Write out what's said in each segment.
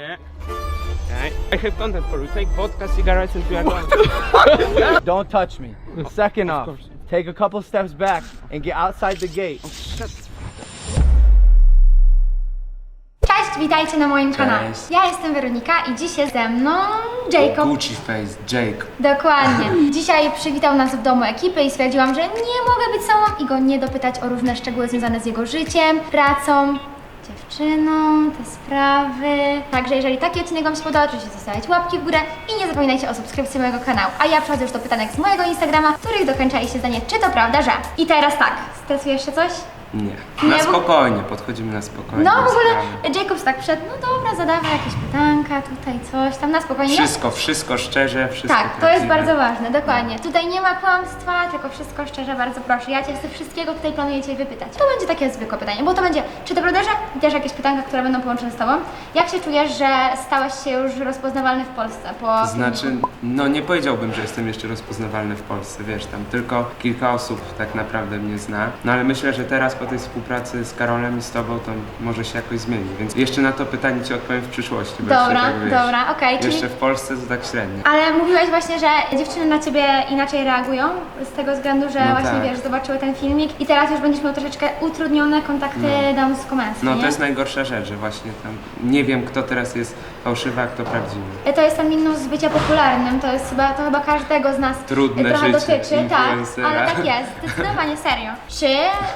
Yeah. Okay. I have content for you. Take vodka, cigarettes, and we are going. Don't touch me. Second off, course. take a couple steps back and get outside the gate. Cześć, witajcie na moim kanale. Cześć. Ja jestem Weronika i dziś jest ze mną Jacob. Gucci face, Jake. Dokładnie. Dzisiaj przywitał nas w domu ekipy i stwierdziłam, że nie mogę być samą i go nie dopytać o różne szczegóły związane z jego życiem, pracą, dziewczyną, te sprawy. Także jeżeli taki odcinek Wam się podoba, oczywiście zostawiać łapki w górę i nie zapominajcie o subskrypcji mojego kanału. A ja przechodzę już do pytanek z mojego Instagrama, których dokończaliście zdanie, czy to prawda, że. I teraz tak, stresujesz się coś? Nie. Nie, Na bo- spokojnie, podchodzimy na spokojnie. No w ogóle sprawy. Jacobs tak przed, no dobra, zadawaj jakieś pytanka, tutaj coś, tam na spokojnie. Wszystko, wszystko szczerze, wszystko Tak, to jest prawdziwe. bardzo ważne, dokładnie. Tutaj nie ma kłamstwa, tylko wszystko szczerze, bardzo proszę. Ja Cię z wszystkiego tutaj planuję Cię wypytać. To będzie takie zwykłe pytanie, bo to będzie, czy to prawda, że i też jakieś pytanka, które będą połączone z Tobą. Jak się czujesz, że stałeś się już rozpoznawalny w Polsce po Znaczy, filmiku? no nie powiedziałbym, że jestem jeszcze rozpoznawalny w Polsce, wiesz, tam tylko kilka osób tak naprawdę mnie zna. No ale myślę, że teraz po tej współpracy z Karolem i z Tobą to może się jakoś zmieni, więc jeszcze na to pytanie Ci odpowiem w przyszłości. bo jeszcze Dobra, tak, wiesz, dobra, okej, czyli... Jeszcze w Polsce to tak średnio. Ale mówiłaś właśnie, że dziewczyny na ciebie inaczej reagują z tego względu, że No właśnie tak. wiesz, zobaczyły ten filmik i teraz już będziesz miał troszeczkę utrudnione kontakty damsko-męskie. No nie? to jest najgorsza rzecz, że właśnie tam nie wiem kto teraz jest fałszywy, a kto prawdziwy. To jest ten minus z bycia popularnym, to jest chyba, to chyba każdego z nas Trudne trochę życie dotyczy, tak, influencera. ale tak jest, zdecydowanie serio. Czy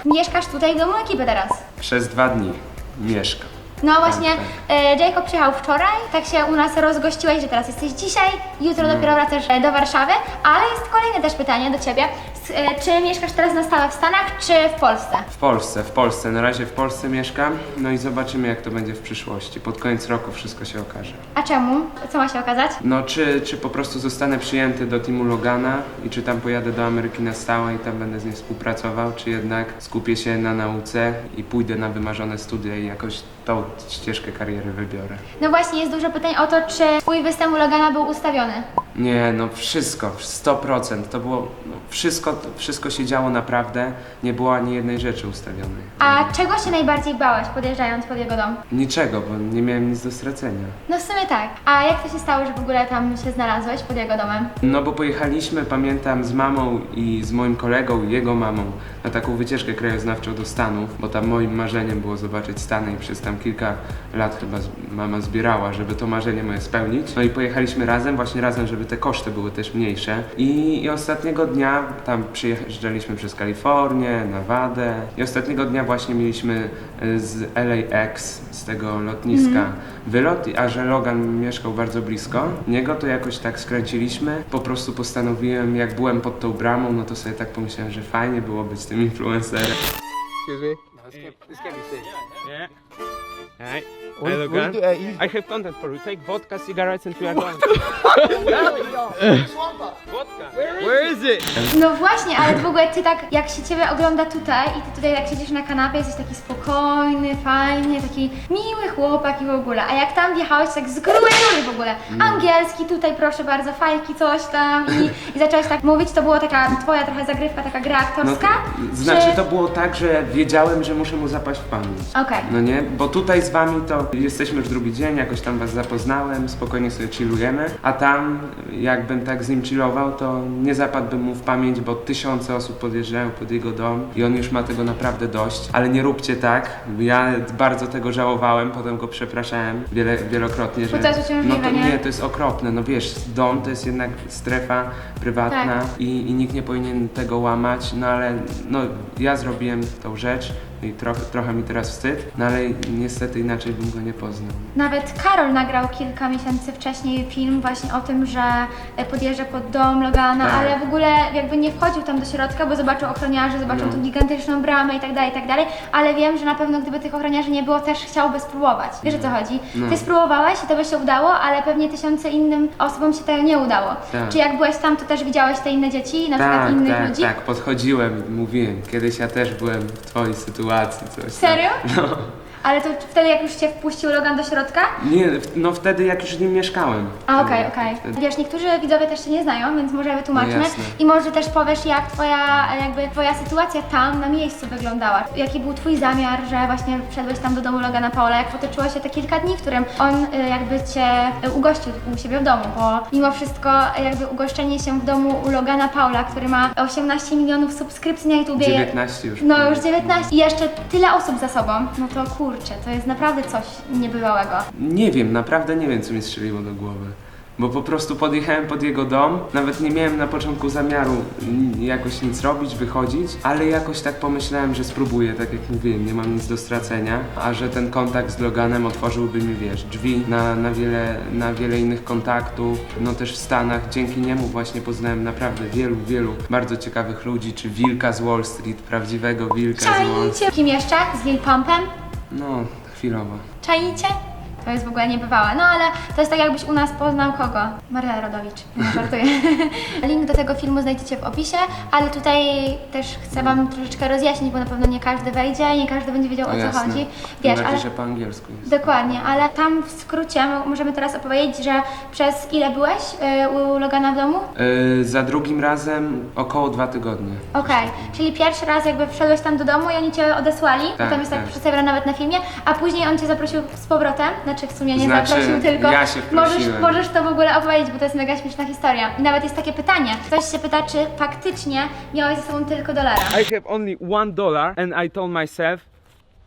mieszkasz tutaj w domu ekipy teraz? Przez dwa dni mieszkam. No właśnie, tak. e, Jacob przyjechał wczoraj, tak się u nas rozgościłeś, że teraz jesteś dzisiaj, jutro No. dopiero wracasz e, do Warszawy, ale jest kolejne też pytanie do Ciebie. E, Czy mieszkasz teraz na stałe w Stanach, czy w Polsce? W Polsce, w Polsce. Na razie w Polsce mieszkam, no i zobaczymy jak to będzie w przyszłości. Pod koniec roku wszystko się okaże. A czemu? Co ma się okazać? No czy, czy po prostu zostanę przyjęty do teamu Logana i czy tam pojadę do Ameryki na stałe i tam będę z nim współpracował, czy jednak skupię się na nauce i pójdę na wymarzone studia i jakoś tą ścieżkę kariery wybiorę. No właśnie, jest dużo pytań o to, czy Twój występ u Logana był ustawiony. Nie, no wszystko, 100%. To było, no, wszystko, wszystko się działo naprawdę, nie było ani jednej rzeczy ustawionej. A czego się najbardziej bałeś podjeżdżając pod jego dom? Niczego, bo nie miałem nic do stracenia. No w sumie tak. A jak to się stało, że w ogóle tam się znalazłeś pod jego domem? No bo pojechaliśmy, pamiętam, z mamą i z moim kolegą i jego mamą na taką wycieczkę krajoznawczą do Stanów, bo tam moim marzeniem było zobaczyć Stany i przez tam kilka lat chyba z- mama zbierała, żeby to marzenie moje spełnić. No i pojechaliśmy razem, właśnie razem, żeby te koszty były też mniejsze. I, i ostatniego dnia tam przyjeżdżaliśmy przez Kalifornię, Nevadę i ostatniego dnia właśnie mieliśmy y, z LAX, z tego lotniska wylot, a że Logan mieszkał bardzo blisko niego, to jakoś tak skręciliśmy. Po prostu postanowiłem, jak byłem pod tą bramą, no to sobie tak pomyślałem, że fajnie było być tym influencerem. Excuse me. Yeah. Hey, What, hello, what do I eat? I have content for you. Take vodka, cigarettes, and we are going. vodka. Where is it? No właśnie, ale w ogóle ty tak, jak się ciebie ogląda tutaj i ty tutaj jak siedzisz na kanapie, jesteś taki spokojny, fajnie, taki miły chłopak i w ogóle. A jak tam wjechałeś tak z grubej rury w ogóle, angielski, tutaj proszę bardzo, fajki, coś tam i, i zacząłeś tak mówić, to była taka twoja trochę zagrywka, taka gra aktorska? No, znaczy Czy- to było tak, że wiedziałem, że muszę mu zapaść w pamięć. Okej. No nie, bo tutaj z wami to jesteśmy już drugi dzień, jakoś tam was zapoznałem, spokojnie sobie chillujemy, a tam jakbym tak z nim chillował, to nie zapadłbym mu w pamięć, bo tysiące osób podjeżdżają pod jego dom i on już ma tego naprawdę dość, ale nie róbcie tak, ja bardzo tego żałowałem, potem go przepraszałem wiele, wielokrotnie, że uciążliwe, no to nie? nie, to jest okropne, no wiesz, dom to jest jednak strefa prywatna Tak. i, i nikt nie powinien tego łamać, no ale no, ja zrobiłem tą rzecz i trochę, trochę mi teraz wstyd, no ale niestety inaczej bym go nie poznał. Nawet Karol nagrał kilka miesięcy wcześniej film właśnie o tym, że e, podjeżdża pod dom Logana, Tak. ale w ogóle jakby nie wchodził tam do środka, bo zobaczył ochroniarzy, zobaczył No. tą gigantyczną bramę i tak dalej, i tak dalej, ale wiem, że na pewno gdyby tych ochroniarzy nie było, też chciałby spróbować. Wiesz o co chodzi? No. Ty spróbowałeś i to by się udało, ale pewnie tysiące innym osobom się to nie udało. Tak. Czy jak byłeś tam, to też widziałeś te inne dzieci, na przykład tak, innych tak, ludzi? tak, podchodziłem i mówiłem, kiedyś ja też byłem w twojej sytuacji, coś tam. Serio? No. Ale to wtedy jak już cię wpuścił Logan do środka? Nie, w- no wtedy jak już z nim mieszkałem. A, okej, Wtedy- okej. wtedy. Wiesz, niektórzy widzowie też się nie znają, więc może wytłumaczmy. No jasne. I może też powiesz, jak twoja, jakby twoja sytuacja tam na miejscu wyglądała. Jaki był twój zamiar, że właśnie wszedłeś tam do domu Logana Paula, jak potoczyło się te kilka dni, w którym on y, jakby cię y, ugościł u siebie w domu, bo mimo wszystko jakby ugoszczenie się w domu u Logana Paula, który ma 18 milionów subskrypcji na YouTubie. 19 już. No już 19 i jeszcze tyle osób za sobą, no to kurczę, to jest naprawdę coś niebywałego. Nie wiem, naprawdę nie wiem, co mi strzeliło do głowy. Bo po prostu podjechałem pod jego dom, nawet nie miałem na początku zamiaru mm, jakoś nic robić, wychodzić, ale jakoś tak pomyślałem, że spróbuję, tak jak mówiłem, nie mam nic do stracenia, a że ten kontakt z Loganem otworzyłby mi, wiesz, drzwi na, na, wiele, na wiele innych kontaktów, no też w Stanach. Dzięki niemu właśnie poznałem naprawdę wielu, wielu bardzo ciekawych ludzi, czy wilka z Wall Street, prawdziwego wilka z Wall Street. Czajcie? Kim jeszcze? Z Lil Pumpem? No, chwilowo. Czajcie? To jest w ogóle niebywałe. No ale to jest tak jakbyś u nas poznał kogo? Maryla Rodowicz. Nie żartuję. Link do tego filmu znajdziecie w opisie, ale tutaj też chcę Wam troszeczkę rozjaśnić, bo na pewno nie każdy wejdzie, nie każdy będzie wiedział o No co jasne. chodzi. Tym Wiesz, bardziej, ale... że po angielsku jest. Dokładnie, ale tam w skrócie mo- możemy teraz opowiedzieć, że przez ile byłeś y, u Logana w domu? Yy, za drugim razem około dwa tygodnie. Okej, czyli pierwszy raz jakby wszedłeś tam do domu i oni Cię odesłali, Tak, tam jest tak tak. przedstawione nawet na filmie, a później on Cię zaprosił z powrotem, znaczy w sumie nie Znaczy, zaprosił, tylko ja się możesz, wprosiłem. możesz to w ogóle opowiedzieć, bo to jest mega śmieszna historia. I nawet jest takie pytanie, ktoś się pyta, czy faktycznie miałeś ze sobą tylko dolara. I have only one dollar and I told myself,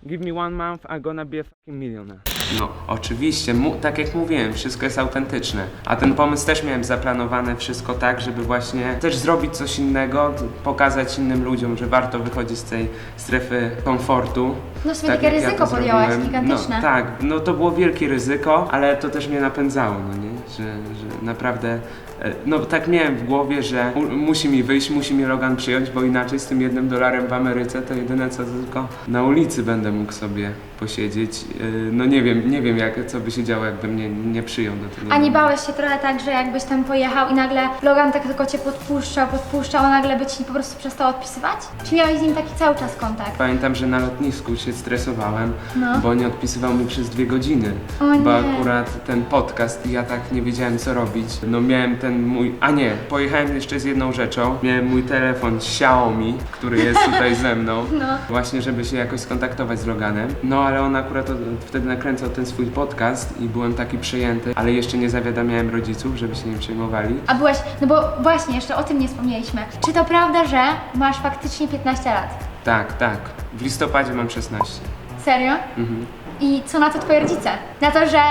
give me one month, I'm gonna be a fucking millionaire. No, oczywiście, mu, tak jak mówiłem, wszystko jest autentyczne. A ten pomysł też miałem zaplanowane wszystko tak, żeby właśnie też zrobić coś innego, pokazać innym ludziom, że warto wychodzić z tej strefy komfortu. No w sumie Tak takie jak ryzyko podjęłaś, zrobiłem. gigantyczne. No, tak, no to było wielkie ryzyko, ale to też mnie napędzało, no nie? Że, że naprawdę, e, no tak miałem w głowie, że mu, musi mi wyjść, musi mnie Logan przyjąć, bo inaczej z tym jednym dolarem w Ameryce to jedyne co tylko na ulicy będę mógł sobie posiedzieć. E, No nie wiem, nie wiem jak, co by się działo, jakby mnie nie przyjął do tego. A nie bałeś się trochę tak, że jakbyś tam pojechał i nagle Logan tak tylko Cię podpuszczał, podpuszczał, a nagle by Ci po prostu przestał odpisywać? Czy miałeś z nim taki cały czas kontakt? Pamiętam, że na lotnisku się stresowałem, No. bo nie odpisywał mi przez dwie godziny. O Bo nie. akurat ten podcast i ja tak nie wiedziałem co robić. No miałem ten mój. A nie, pojechałem jeszcze z jedną rzeczą. Miałem mój telefon Xiaomi, który jest tutaj ze mną. No. Właśnie, żeby się jakoś skontaktować z Loganem. No ale on akurat od, wtedy nakręcał ten swój podcast i byłem taki przejęty, ale jeszcze nie zawiadamiałem rodziców, żeby się nim przejmowali. A byłeś, no bo właśnie, jeszcze o tym nie wspomnieliśmy. Czy to prawda, że masz faktycznie 15 lat? Tak, tak. W listopadzie mam 16. Serio? Mhm. I co na to twoi rodzice? Na to, że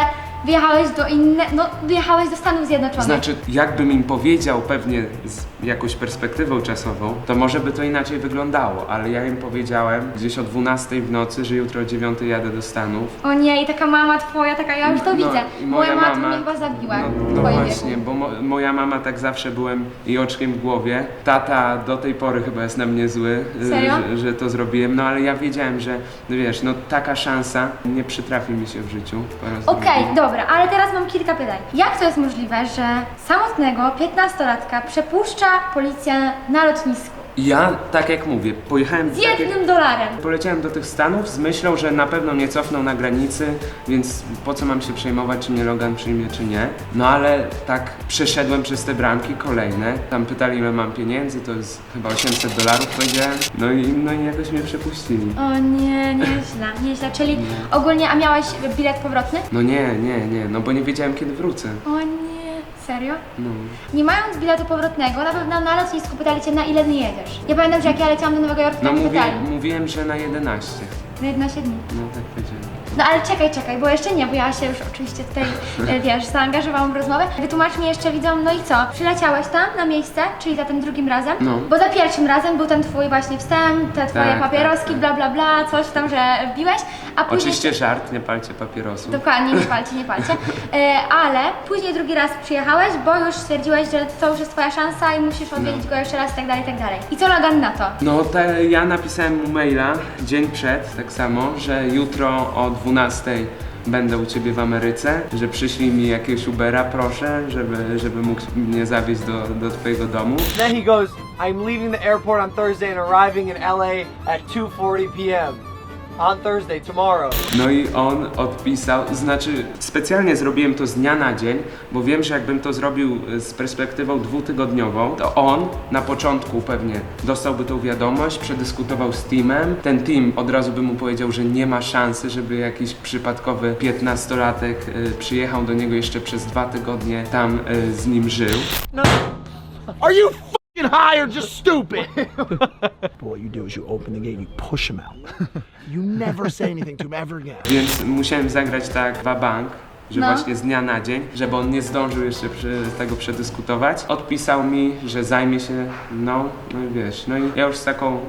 wyjechałeś do inne, no wyjechałeś do Stanów Zjednoczonych. Znaczy, jakbym im powiedział pewnie z jakąś perspektywą czasową, to może by to inaczej wyglądało, ale ja im powiedziałem gdzieś o 12 w nocy, że jutro o 9 jadę do Stanów. O nie, i taka mama twoja, taka ja już to widzę. No i Moja mama to mnie chyba zabiła. No, w no twoim właśnie, wieku. bo mo moja mama tak zawsze byłem jej oczkiem w głowie. Tata do tej pory chyba jest na mnie zły, y, Serio? że, że to zrobiłem, no ale ja wiedziałem, że no wiesz, no taka szansa nie przytrafi mi się w życiu. po raz Okej, drugi. dobra, ale teraz mam kilka pytań. Jak to jest możliwe, że samotnego 15-latka przepuszcza policja na lotnisku? Ja, tak jak mówię, pojechałem... Z tak jak- jednym dolarem. Poleciałem do tych Stanów z myślą, że na pewno mnie cofną na granicy, więc po co mam się przejmować, czy mnie Logan przyjmie, czy nie. No ale tak przeszedłem przez te bramki kolejne. Tam pytali, ile mam pieniędzy, to jest chyba 800 dolarów powiedziałem. No i, no i jakoś mnie przepuścili. O nie, nieźle, nieźle. Czyli ogólnie, a miałeś bilet powrotny? No nie, nie, nie, no bo nie wiedziałem kiedy wrócę. O nie, serio? No. Nie mając biletu powrotnego, na pewno na lotnisku pytali cię, na ile dni jedziesz. Ja pamiętam, że jak ja leciałam do Nowego Jorku, to No mówię, pytali. mówiłem, że na 11. Na 11 dni. No tak powiedziałem. No ale czekaj, czekaj, bo jeszcze nie, bo ja się już oczywiście tutaj, e, wiesz, zaangażowałam w rozmowę. Wytłumacz mi jeszcze widzom, no i co? Przyleciałeś tam na miejsce, czyli za tym drugim razem, No. bo za pierwszym razem był ten twój właśnie wstęp, te twoje Tak, papieroski, tak, bla bla bla, coś tam, że wbiłeś, a później... Oczywiście żart, nie palcie papierosów. Dokładnie, nie palcie, nie palcie. E, ale później drugi raz przyjechałeś, bo już stwierdziłeś, że to już jest twoja szansa i musisz odwiedzić go jeszcze raz i tak dalej, i tak dalej. I co Logan na to? No, te, ja napisałem mu maila dzień przed, tak samo, że jutro o 12 będę u ciebie w Ameryce, że przyślij mi jakiegoś Ubera, proszę, żeby, żeby mógł mnie zawieźć do, do twojego domu. Then he goes, I'm leaving the airport on Thursday and arriving in LA at 2:40 p.m. On Thursday, tomorrow. No i on odpisał, znaczy specjalnie zrobiłem to z dnia na dzień, bo wiem, że jakbym to zrobił y, z perspektywą dwutygodniową, to on na początku pewnie dostałby tą wiadomość, przedyskutował z teamem. Ten team od razu by mu powiedział, że nie ma szansy, żeby jakiś przypadkowy 15-latek y, przyjechał do niego jeszcze przez dwa tygodnie, tam y, z nim żył. Are you high or just stupid? but what you do is you open the gate and you push him out. you never say anything to him ever again. Więc musiałem zagrać tak bank, że No. właśnie z dnia na dzień, żeby on nie zdążył jeszcze przy, tego przedyskutować. Odpisał mi, że zajmie się mną, no i wiesz, no i ja już z taką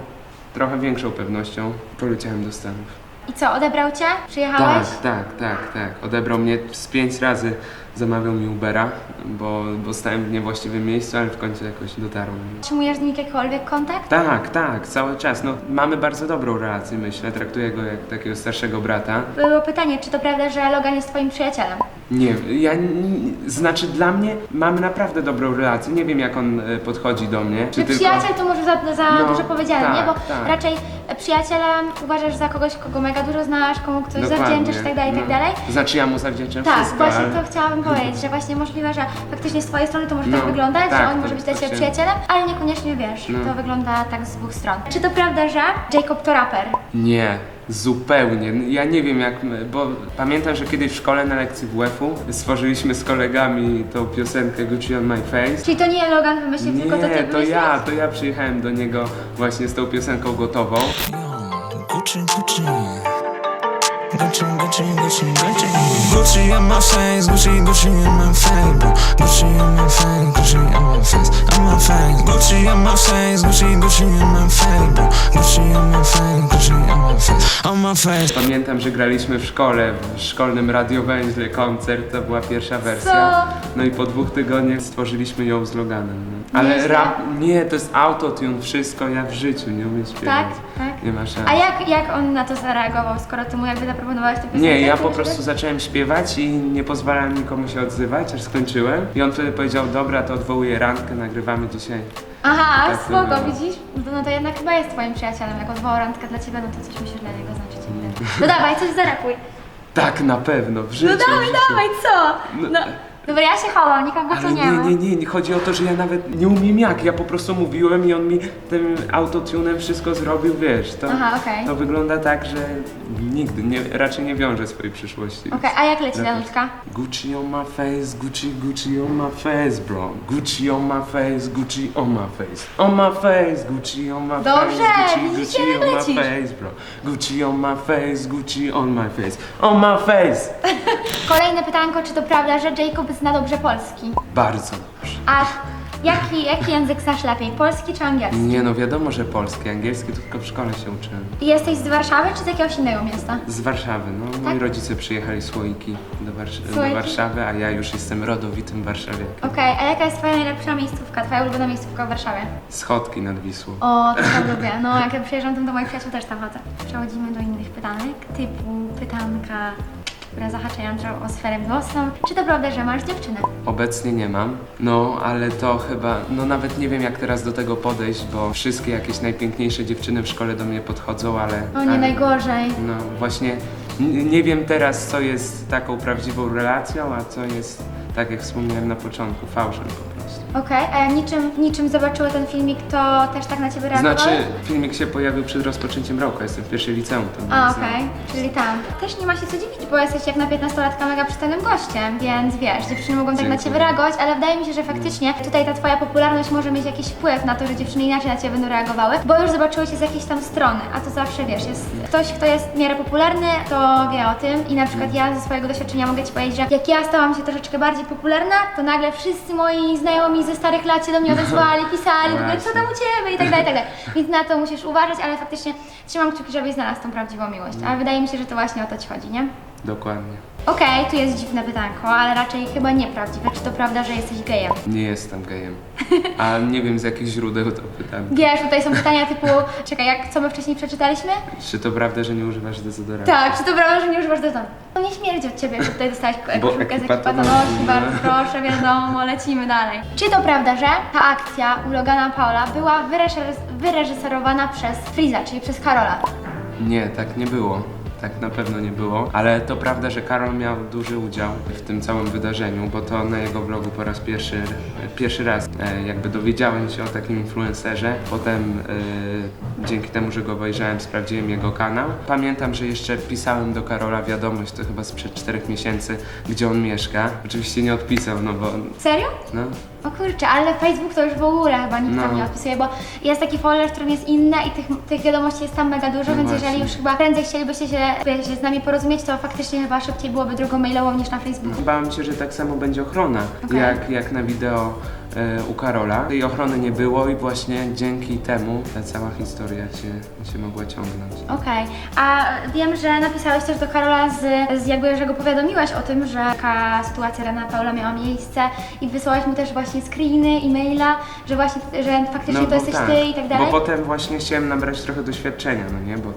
trochę większą pewnością poleciałem do Stanów. I co, odebrał cię? Przyjechałeś? Tak, tak, tak, tak. Odebrał mnie z pięć razy, zamawiał mi Ubera, bo, bo stałem w niewłaściwym miejscu, ale w końcu jakoś dotarłem. Utrzymujesz z nim jakikolwiek kontakt? Tak, tak, cały czas. No, mamy bardzo dobrą relację, myślę. Traktuję go jak takiego starszego brata. Było pytanie, czy to prawda, że Logan jest twoim przyjacielem? Nie, ja, znaczy dla mnie mamy naprawdę dobrą relację. Nie wiem jak on e, podchodzi do mnie. Czy przyjaciel to może za, za No, dużo powiedziane, tak, nie? Bo tak. raczej e, przyjacielem uważasz za kogoś, kogo mega dużo znasz, komu Dokładnie. zawdzięczasz i tak dalej, i tak No. dalej. Znaczy ja mu zawdzięczam Tak, wszystko, właśnie ale... to chciałabym powiedzieć, że właśnie możliwe, że faktycznie z twojej strony to może No, tak wyglądać, tak, że on to może być dla ciebie przyjacielem, ale niekoniecznie wiesz, No. to wygląda tak z dwóch stron. Czy to prawda, że Jacob to raper? Nie, zupełnie. Ja nie wiem jak, my- bo pamiętam, że kiedyś w szkole na lekcji WF-u stworzyliśmy z kolegami tą piosenkę Gucci on my face. Czyli to nie Logan wymyślił, tylko to ty Nie, to wymyśliłeś? ja, to ja przyjechałem do niego właśnie z tą piosenką gotową. Gucci, Gucci. Gucci, Gucci, Gucci, Gucci. Gucci on my face, Gucci, Gucci on my face, bro. Gucci on my face, Gucci on my face, on my face. Gucci on my face, Gucci, Gucci on my face, bro. Gucci on my face, Gucci on my face, on my face. Pamiętam, że graliśmy w szkole, w szkolnym radiowęźle koncert, to była pierwsza wersja. No i po dwóch tygodniach stworzyliśmy ją z Loganem. No. Ale Nieźle. rap, nie, to jest autotune, wszystko, ja w życiu nie umiem śpiewać. Tak, tak. Nie ma szans. A jak, jak on na to zareagował, skoro ty mu jakby zaproponowałeś tę piosenkę? Nie, ja po prostu zacząłem śpiewać i nie pozwalałem nikomu się odzywać, aż skończyłem. I on wtedy powiedział, dobra, to odwołuję randkę, nagrywamy dzisiaj. Aha, Tak spoko, widzisz? No to, no to jednak chyba jest twoim przyjacielem. Jak odwołał randkę dla ciebie, no to coś musisz dla niego znaczyć. No dawaj, coś zarapuj. Tak, na pewno, w życiu. No dawaj, w życiu. dawaj, co? No, No. Dobra, ja się chowam, nikogo tu Ale nie, nie, ma. nie, nie, nie, chodzi o to, że ja nawet nie umiem jak, ja po prostu mówiłem i on mi tym autotunem wszystko zrobił, wiesz, to, Aha, okej. to wygląda tak, że nigdy, nie, raczej nie wiąże swojej przyszłości. Okej, a jak leci. Danutka? Gucci on my face, Gucci, Gucci on my face, bro. Gucci on my face, Gucci on my face. On my face, Gucci on my Dobrze, face, Gucci, widzicie, Gucci on my face, bro. Gucci on my face, Gucci on my face. On my face. Kolejne pytanko, czy to prawda, że Jacob zna dobrze polski? Bardzo dobrze. A jaki, jaki język znasz lepiej, polski czy angielski? Nie no, wiadomo, że polski, angielski to tylko w szkole się uczyłem. Jesteś z Warszawy czy z jakiegoś innego miasta? Z Warszawy, no. Moi Tak? rodzice przyjechali słoiki do, Warsz- do Słoiki? Warszawy, a ja już jestem rodowitym warszawiakiem. Okej, a jaka jest twoja najlepsza miejscówka, twoja ulubiona miejscówka w Warszawie? Schodki nad Wisłą. O, to tam lubię. No, jak ja przyjeżdżam tam do moich przyjaciół, też tam chodzę. Przechodzimy do innych pytanek, typu pytanka, które zahaczają o sferę miłosną. Czy to prawda, że masz dziewczynę? Obecnie nie mam, no ale to chyba, no nawet nie wiem jak teraz do tego podejść, bo wszystkie jakieś najpiękniejsze dziewczyny w szkole do mnie podchodzą, ale... O, nie ale, najgorzej. No właśnie, nie wiem teraz co jest taką prawdziwą relacją, a co jest, tak jak wspomniałem na początku, fałszem po prostu. Okej, a jak niczym, niczym zobaczyły ten filmik, to też tak na ciebie reagowały? Znaczy, filmik się pojawił przed rozpoczęciem roku, jestem w pierwszej liceum. To A, nie okej, znam. czyli tam. Też nie ma się co dziwić, bo jesteś jak na 15-latka mega przystojnym gościem, więc wiesz, dziewczyny mogą tak na Dziękuję. ciebie reagować, ale wydaje mi się, że faktycznie tutaj ta twoja popularność może mieć jakiś wpływ na to, że dziewczyny inaczej na ciebie będą reagowały, bo już zobaczyły cię z jakiejś tam strony, a to zawsze wiesz, jest ktoś, kto jest w miarę popularny, to wie o tym i na przykład ja ze swojego doświadczenia mogę ci powiedzieć, że jak ja stałam się troszeczkę bardziej popularna, to nagle wszyscy moi znajomi ze starych lat się do mnie odezwali, pisali, w ogóle co tam u ciebie i tak dalej, i tak dalej. Więc na to musisz uważać, ale faktycznie trzymam kciuki, żebyś znalazł tą prawdziwą miłość. Ale wydaje mi się, że to właśnie o to ci chodzi, nie? Dokładnie. Okej, tu jest dziwne pytanko, ale raczej chyba nieprawdziwe. Czy to prawda, że jesteś gejem? Nie jestem gejem. A nie wiem z jakich źródeł to pytam. Wiesz, tutaj są pytania typu, czekaj, jak co my wcześniej przeczytaliśmy? Czy to prawda, że nie używasz dezodorantu? Tak, czy to prawda, że nie używasz dezodorantu? No nie śmierdzi od ciebie, że tutaj dostałeś Bo koszulkę z ekipa to ekipatonosi, nosi, bardzo no. proszę, wiadomo, lecimy dalej. Czy to prawda, że ta akcja u Logana Paula była wyreżyser- wyreżyserowana przez Friza, czyli przez Karola? Nie, tak nie było. Tak na pewno nie było, ale to prawda, że Karol miał duży udział w tym całym wydarzeniu, bo to na jego vlogu po raz pierwszy, pierwszy raz jakby dowiedziałem się o takim influencerze. Potem e, dzięki temu, że go obejrzałem, sprawdziłem jego kanał. Pamiętam, że jeszcze pisałem do Karola wiadomość, to chyba sprzed czterech miesięcy, gdzie on mieszka. Oczywiście nie odpisał, no bo Serio? no, O kurczę, ale Facebook to już w ogóle chyba nikt tam No. nie odpisuje, bo jest taki folder, w którym jest inne i tych, tych wiadomości jest tam mega dużo, No więc właśnie. jeżeli już chyba prędzej chcielibyście się, wiecie, z nami porozumieć, to faktycznie chyba szybciej byłoby drugą mailową niż na Facebooku. Bałem się, że tak samo będzie ochrona, Okej. jak, jak na wideo e, u Karola. Tej ochrony nie było i właśnie dzięki temu ta cała historia się, się mogła ciągnąć. Okej, a wiem, że napisałeś też do Karola z, z jakby, że go powiadomiłaś o tym, że taka sytuacja Rena Paula miała miejsce i wysłałaś mu też właśnie screeny, e-maila, że właśnie, że faktycznie to bo jesteś ty i tak dalej. Bo potem właśnie chciałem nabrać trochę doświadczenia, no nie, bo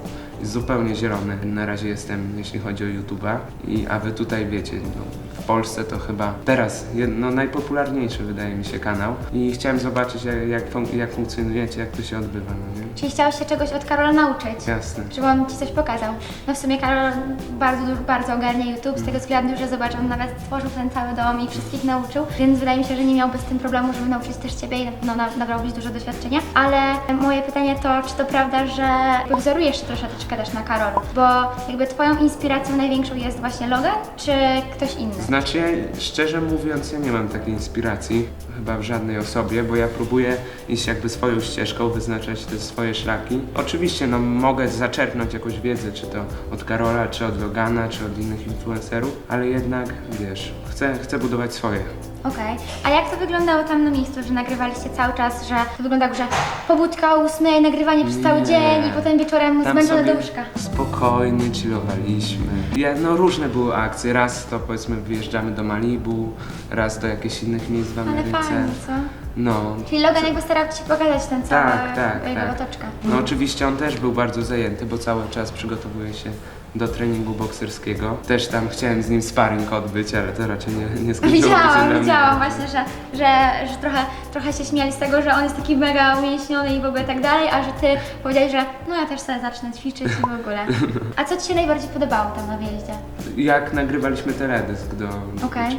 zupełnie zielony. Na razie jestem, jeśli chodzi o YouTube'a, i, a wy tutaj wiecie, no, w Polsce to chyba teraz no, najpopularniejszy wydaje mi się kanał i chciałem zobaczyć jak, jak, fun- jak funkcjonujecie, jak to się odbywa, no nie? Czyli chciałeś się czegoś od Karola nauczyć? Jasne. Żeby on ci coś pokazał. No w sumie Karol bardzo, dużo- bardzo ogarnia YouTube z tego względu, że zobacz, on nawet stworzył ten cały dom i wszystkich nauczył, więc wydaje mi się, że nie miałby z tym problemu, żeby nauczyć też Ciebie i na pewno na- nabrałbyś dużo doświadczenia. Ale moje pytanie to, czy to prawda, że jakby wzorujesz się troszeczkę też na Karolu? Bo jakby Twoją inspiracją największą jest właśnie Logan, czy ktoś inny? Znaczy, szczerze mówiąc, ja nie mam takiej inspiracji chyba w żadnej osobie, bo ja próbuję iść jakby swoją ścieżką, wyznaczać te swoje szlaki. Oczywiście, no mogę zaczerpnąć jakąś wiedzę, czy to od Karola, czy od Logana, czy od innych influencerów, ale jednak, wiesz, chcę, chcę budować swoje. Okej. A jak to wyglądało tam na miejscu, że nagrywaliście cały czas, że to wyglądało, że pobudka o ósmej, nagrywanie przez cały Nie. dzień i potem wieczorem Tam zmęczone do sobie łóżka? spokojnie chillowaliśmy. Ja, no różne były akcje, raz to powiedzmy wyjeżdżamy do Malibu, raz do jakichś innych miejsc w Ale Ameryce. fajnie, co? No, Czyli Logan jakby starał Ci pokazać ten cały, Tak, tak, jego tak. otoczkę. No oczywiście on też był bardzo zajęty, bo cały czas przygotowuje się do treningu bokserskiego. Też tam chciałem z nim sparring odbyć, ale to raczej nie, nie skończyłoby się dla Widziałam, mnie. widziałam właśnie, że, że, że trochę, trochę się śmiali z tego, że on jest taki mega umięśniony i w ogóle tak dalej, a że Ty powiedziałeś, że no ja też sobie zacznę ćwiczyć i w ogóle. A co Ci się najbardziej podobało tam na wyjeździe? Jak nagrywaliśmy teledysk do do Okej.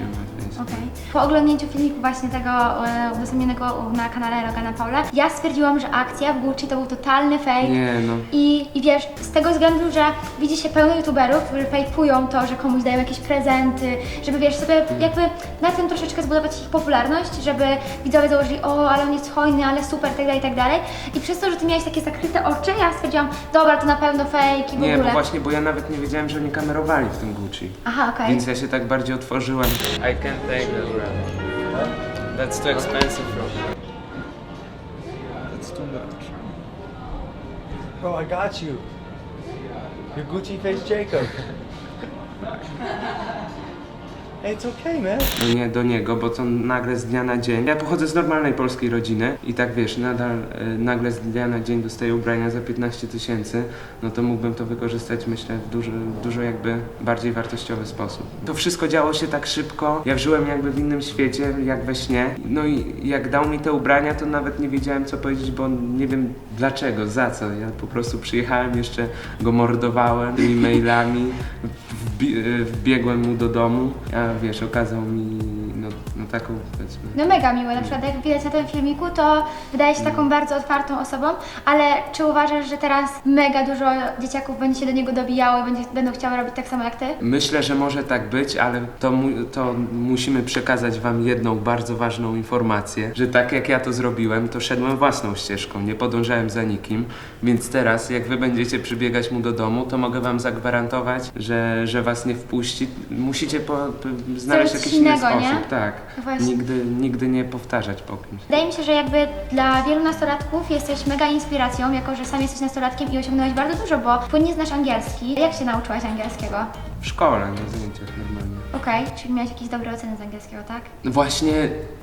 Okej. Po oglądnięciu filmiku właśnie tego e, udostępnionego na kanale Logana Paula, ja stwierdziłam, że akcja w Gucci to był totalny fake. Nie no. I, I wiesz, z tego względu, że widzi się pełno youtuberów, którzy fejkują to, że komuś dają jakieś prezenty, żeby wiesz, sobie jakby na tym troszeczkę zbudować ich popularność, żeby widzowie założyli, o, ale on jest hojny, ale super, tak dalej, tak dalej. I przez to, że ty miałeś takie zakryte oczy, ja stwierdziłam, dobra, to na pewno fake i w Nie, ogóle. bo właśnie, bo ja nawet nie wiedziałem, że oni kamerowali w tym Gucci. Aha, okej. Więc ja się tak bardziej otworzyłem. I can't take that bro. That's too expensive bro. That's too much. Bro, I got you. Your Gucci face Jacob. it's okay, man. No nie do niego, bo to nagle z dnia na dzień. Ja pochodzę z normalnej polskiej rodziny i tak wiesz, nadal y, nagle z dnia na dzień dostaję ubrania za 15 tysięcy, no to mógłbym to wykorzystać myślę w dużo, dużo jakby bardziej wartościowy sposób. To wszystko działo się tak szybko, ja żyłem jakby w innym świecie, jak we śnie. No i jak dał mi te ubrania, to nawet nie wiedziałem co powiedzieć, bo nie wiem dlaczego, za co. Ja po prostu przyjechałem, jeszcze go mordowałem tymi mailami, wbiegłem mu do domu, a wiesz, okazał mi taką powiedzmy. No mega miłe, na przykład jak widać na tym filmiku, to wydaje się taką bardzo otwartą osobą, ale czy uważasz, że teraz mega dużo dzieciaków będzie się do niego dobijało i będzie, będą chciały robić tak samo jak ty? Myślę, że może tak być, ale to, mu, to musimy przekazać Wam jedną bardzo ważną informację, że tak jak ja to zrobiłem, to szedłem własną ścieżką, nie podążałem za nikim, więc teraz jak Wy będziecie przybiegać mu do domu, to mogę Wam zagwarantować, że, że Was nie wpuści. Musicie po, znaleźć Zrobić jakiś inny innego, sposób, nie? tak. Właśnie. Nigdy, nigdy nie powtarzać po kimś. Wydaje mi się, że jakby dla wielu nastolatków jesteś mega inspiracją, jako że sam jesteś nastolatkiem i osiągnąłeś bardzo dużo, bo płynnie znasz angielski. Jak się nauczyłaś angielskiego? W szkole, na zajęciach normalnie. Okej, czyli miałeś jakieś dobre oceny z angielskiego, tak? Właśnie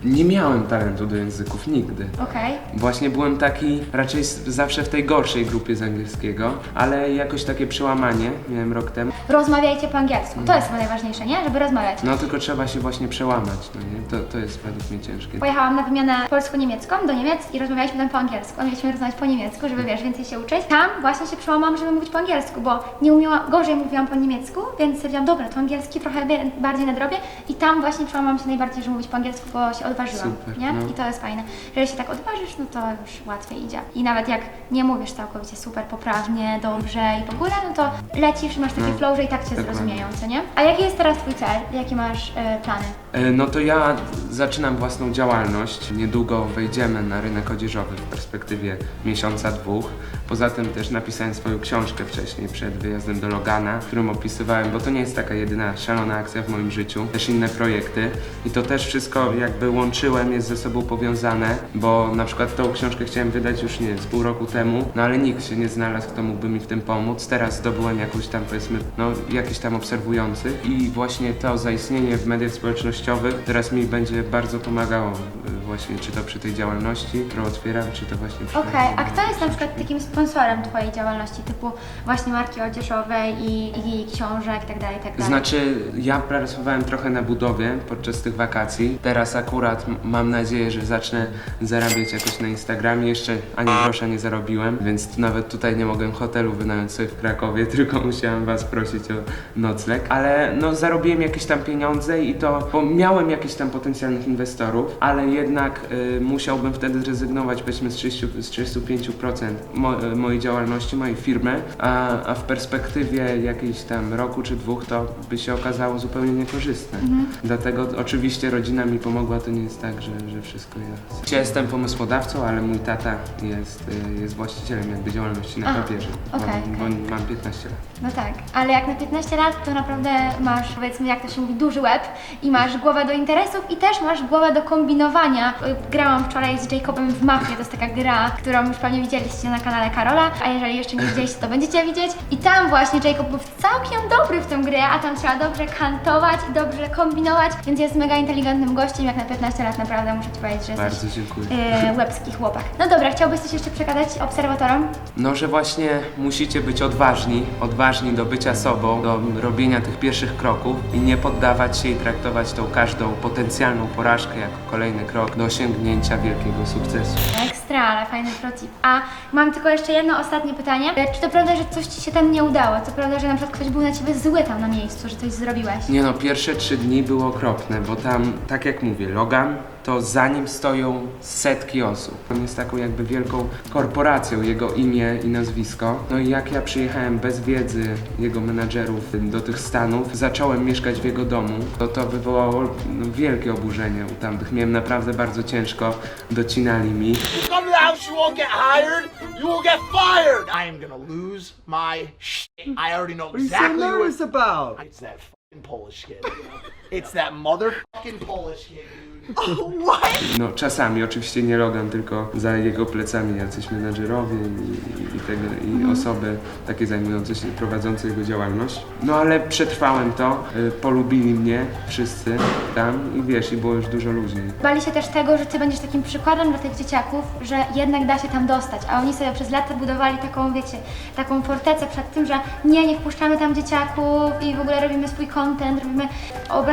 nie miałem talentu do języków nigdy. Okej. Właśnie byłem taki raczej s- zawsze w tej gorszej grupie z angielskiego, ale jakoś takie przełamanie miałem rok temu. Rozmawiajcie po angielsku. To jest chyba najważniejsze, nie? Żeby rozmawiać. No tylko trzeba się właśnie przełamać, no nie? To, to jest według mnie ciężkie. Pojechałam na wymianę polsko-niemiecką do Niemiec i rozmawialiśmy tam po angielsku. Mieliśmy rozmawiać po niemiecku, żeby wiesz, więcej się uczyć. Tam właśnie się przełamałam, żeby mówić po angielsku, bo nie umiałam, gorzej mówiłam po niemiecku, więc stwierdziłam, dobra, to angielski trochę wie- bardziej nadrobię i tam właśnie przełamałam się najbardziej, żeby mówić po angielsku, bo się odważyłam, Super, nie? no. I to jest fajne. Jeżeli się tak odważysz, no to już łatwiej idzie. I nawet jak nie mówisz całkowicie super poprawnie, dobrze i w ogóle, no to lecisz, masz taki flow, że i tak cię dokładnie. zrozumieją, co nie? A jaki jest teraz twój cel? Jakie masz e, plany? E, No to ja zaczynam własną działalność. Niedługo wejdziemy na rynek odzieżowy w perspektywie miesiąca, dwóch. Poza tym też napisałem swoją książkę wcześniej przed wyjazdem do Logana, w którym opisywałem, bo to nie jest taka jedyna szalona akcja w moim życiu, też inne projekty i to też wszystko jakby łączyłem, jest ze sobą powiązane, bo na przykład tą książkę chciałem wydać już nie z pół roku temu, no ale nikt się nie znalazł, kto mógłby mi w tym pomóc. Teraz zdobyłem jakąś tam powiedzmy, no jakiś tam obserwujących i właśnie to zaistnienie w mediach społecznościowych teraz mi będzie bardzo pomagało y, właśnie, czy to przy tej działalności, którą otwieram, czy to właśnie przy... Okej, a kto jest na przykład takim sponsorem Twojej działalności, typu właśnie marki odzieżowej i, i książek itd., itd.? Znaczy, ja pracowałem trochę na budowie podczas tych wakacji. Teraz akurat m- mam nadzieję, że zacznę zarabiać jakoś na Instagramie. Jeszcze ani grosza nie zarobiłem, więc nawet tutaj nie mogłem hotelu wynająć sobie w Krakowie, tylko musiałem was prosić o nocleg. Ale no zarobiłem jakieś tam pieniądze i to, bo miałem jakichś tam potencjalnych inwestorów, ale jednak y, musiałbym wtedy zrezygnować powiedzmy z, 30, z 35% mo, y, mojej działalności, mojej firmy, a, a w perspektywie jakiejś tam roku czy dwóch to by się okazało zupełnie niekorzystne. Dlatego oczywiście rodzina mi pomogła, to nie jest tak, że, że wszystko ja. Ja jestem pomysłodawcą, ale mój tata jest, y, jest właścicielem jakby działalności na Aha, papierze, okej, bo, okej. bo mam 15 lat. No tak, ale jak na 15 lat, to naprawdę masz, powiedzmy, jak to się mówi, duży łeb i masz głowę do interesów i też masz głowę do kombinowania. Y, Grałam wczoraj z Jacobem w Mafię, to jest taka gra, którą już pewnie widzieliście na kanale Karola, a jeżeli jeszcze nie widzieliście, to będziecie widzieć. I tam właśnie Jacob był całkiem dobry w tę grę, a tam trzeba dobrze kantować i dobrze kombinować, więc jest mega inteligentnym gościem, jak na 15 lat naprawdę muszę Ci powiedzieć, że jesteś Bardzo dziękuję. y, łebski chłopak. No dobra, chciałbyś coś jeszcze przekazać obserwatorom? No, że właśnie musicie być odważni, odważni do bycia sobą, do robienia tych pierwszych kroków i nie poddawać się i traktować tą każdą potencjalną porażkę jako kolejny krok do osiągnięcia wielkiego sukcesu. Ekstra, ale fajny protip. A mam tylko jeszcze jedno ostatnie pytanie. E, Czy to prawda, że coś Ci się tam nie udało? To prawda, że na przykład ktoś był na Ciebie zły tam na miejscu, że coś zrobiłeś? Nie no, pierwsze trzy dni były okropne, bo tam, tak jak mówię, Logan, to za nim stoją setki osób. On jest taką jakby wielką korporacją, jego imię i nazwisko. No i jak ja przyjechałem bez wiedzy jego menadżerów do tych Stanów, zacząłem mieszkać w jego domu, to to wywołało no, wielkie oburzenie u tamtych. Miałem naprawdę bardzo ciężko, docinali mi. Come to the house, you won't get hired. You will get fired. I am gonna lose my shit. I already know What are you so exactly nervous about? It's that fucking Polish kid. It's that motherfucking Polish kid, dude. No czasami, oczywiście nie Logan, tylko za jego plecami jacyś menadżerowie i, i, tego, i osoby takie zajmujące się, prowadzące jego działalność. No ale przetrwałem to, y, polubili mnie wszyscy tam i wiesz, i było już dużo ludzi. Bali się też tego, że Ty będziesz takim przykładem dla tych dzieciaków, że jednak da się tam dostać, a oni sobie przez lata budowali taką, wiecie, taką fortecę przed tym, że nie, nie wpuszczamy tam dzieciaków i w ogóle robimy swój content, robimy,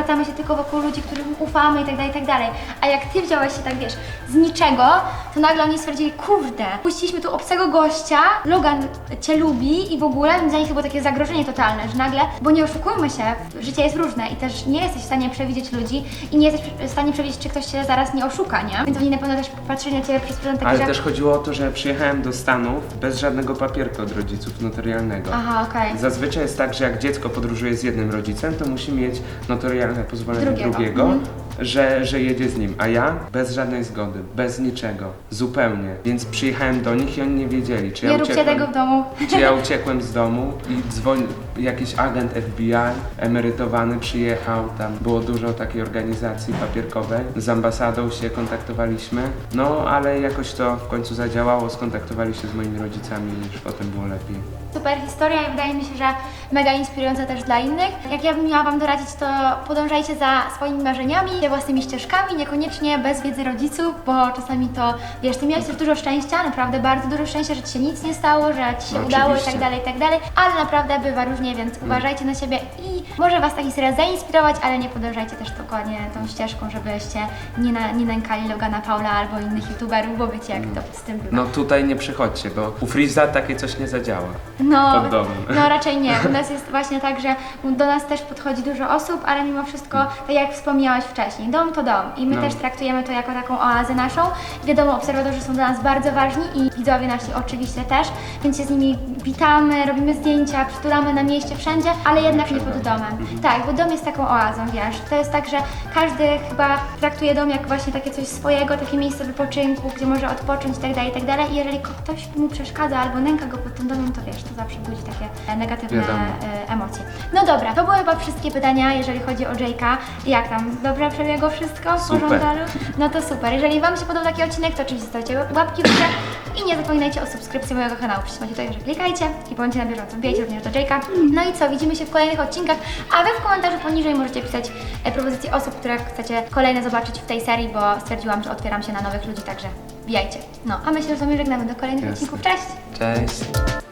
obracamy się tylko wokół ludzi, którym ufamy i tak dalej, i tak dalej. A jak Ty wziąłeś się tak, wiesz, z niczego, to nagle oni stwierdzili, kurde, puściliśmy tu obcego gościa, Logan Cię lubi i w ogóle dla nich to było takie zagrożenie totalne, że nagle, bo nie oszukujmy się, życie jest różne i też nie jesteś w stanie przewidzieć ludzi i nie jesteś w stanie przewidzieć, czy ktoś Cię zaraz nie oszuka, nie? Więc oni na pewno też patrzyli na Ciebie przez pryzmat taki, Ale że... też chodziło o to, że przyjechałem do Stanów bez żadnego papierka od rodziców notarialnego. Aha, okej. Zazwyczaj jest tak, że jak dziecko podróżuje z jednym rodzicem, to musi mieć notarialne pozwolenie Drugiego. drugiego, Mhm. że, że jedzie z nim. A ja bez żadnej zgody, bez niczego, zupełnie. Więc przyjechałem do nich i oni nie wiedzieli, czy Nie ja róbcie uciekłem, tego w domu. czy ja uciekłem z domu i dzwoń, jakiś agent FBI emerytowany przyjechał, tam było dużo takiej organizacji papierkowej. Z ambasadą się kontaktowaliśmy, no ale jakoś to w końcu zadziałało, skontaktowali się z moimi rodzicami i już potem było lepiej. Super historia i wydaje mi się, że mega inspirująca też dla innych. Jak ja bym miała Wam doradzić, to podążajcie za swoimi marzeniami, własnymi ścieżkami, niekoniecznie bez wiedzy rodziców, bo czasami to, wiesz, Ty miałeś też dużo szczęścia, naprawdę bardzo dużo szczęścia, że Ci się nic nie stało, że Ci się No, udało i tak dalej, i tak dalej, ale naprawdę bywa różnie, więc uważajcie na siebie i może Was ta historia zainspirować, ale nie podążajcie też dokładnie tą ścieżką, żebyście nie, na, nie nękali Logana Paula albo innych youtuberów, bo wiecie jak to z tym bywa. No tutaj nie przychodźcie, bo u Freeza takie coś nie zadziała. No, pod domem. no raczej nie. U nas jest właśnie tak, że do nas też podchodzi dużo osób, ale mimo wszystko, tak jak wspomniałaś wcześniej, dom to dom i my No. też traktujemy to jako taką oazę naszą. Wiadomo, obserwatorzy są dla nas bardzo ważni i widzowie nasi oczywiście też, więc się z nimi witamy, robimy zdjęcia, przytulamy na mieście, wszędzie, ale jednak nie pod domem. Tak, bo dom jest taką oazą, wiesz. To jest tak, że każdy chyba traktuje dom jak właśnie takie coś swojego, takie miejsce wypoczynku, gdzie może odpocząć i tak dalej, i tak dalej. I jeżeli ktoś mu przeszkadza albo nęka go pod tym domem, to wiesz, to zawsze budzi takie e, negatywne Wiadomo. e, emocje. No dobra, to były chyba wszystkie pytania, jeżeli chodzi o Jake'a. Jak tam? Dobrze przebiegło wszystko? W Super. porządku? No to super. Jeżeli Wam się podobał taki odcinek, to oczywiście zostawcie łapki w górę i nie zapominajcie o subskrypcji mojego kanału. Przytrzymajcie to, że klikajcie i bądźcie na bieżąco. Wbijajcie również do Jake'a. No i co? Widzimy się w kolejnych odcinkach, a Wy w komentarzu poniżej możecie pisać e, propozycje osób, które chcecie kolejne zobaczyć w tej serii, bo stwierdziłam, że otwieram się na nowych ludzi, także wbijajcie. No, a my się z Wami żegnamy do kolejnych Jasne. odcinków. Cześć! Cześć!